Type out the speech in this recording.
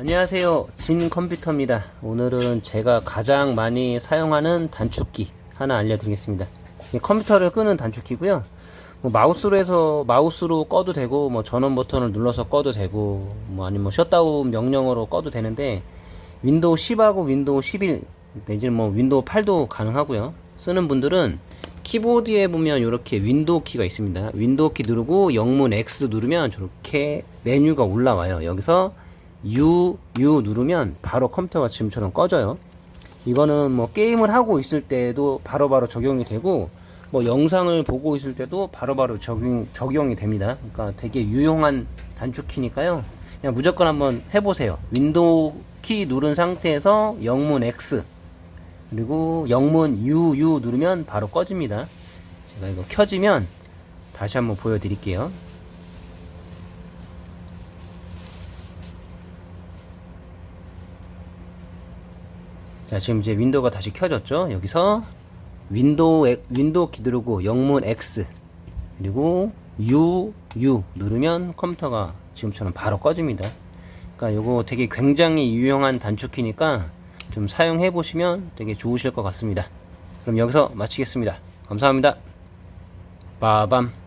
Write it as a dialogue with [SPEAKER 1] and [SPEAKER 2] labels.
[SPEAKER 1] 안녕하세요. 진 컴퓨터입니다. 오늘은 제가 가장 많이 사용하는 단축키 하나 알려드리겠습니다. 이 컴퓨터를 끄는 단축키고요. 뭐 마우스로 해서 마우스로 꺼도 되고 뭐 전원 버튼을 눌러서 꺼도 되고 뭐 아니면 뭐 셧다운 명령어로 꺼도 되는데 윈도우 10하고 윈도우 11 내지는 뭐 윈도우 8도 가능하고요. 쓰는 분들은 키보드에 보면 이렇게 윈도우 키가 있습니다. 윈도우 키 누르고 영문 X 누르면 저렇게 메뉴가 올라와요. 여기서 U, U 누르면 바로 컴퓨터가 지금처럼 꺼져요. 이거는 뭐 게임을 하고 있을 때도 바로 바로 적용이 되고 뭐 영상을 보고 있을 때도 바로 바로 적용, 적용이 됩니다. 그러니까 되게 유용한 단축키니까요. 그냥 무조건 한번 해보세요. 윈도우 키 누른 상태에서 영문 X 그리고 영문 U, U 누르면 바로 꺼집니다. 제가 이거 켜지면 다시 한번 보여드릴게요. 자, 지금 이제 윈도우가 다시 켜졌죠? 여기서 윈도우, 엑- 윈도우 키 누르고 영문 X 그리고 U, U 누르면 컴퓨터가 지금처럼 바로 꺼집니다. 그러니까 요거 되게 굉장히 유용한 단축키니까 좀 사용해 보시면 되게 좋으실 것 같습니다. 그럼 여기서 마치겠습니다. 감사합니다. 빠밤.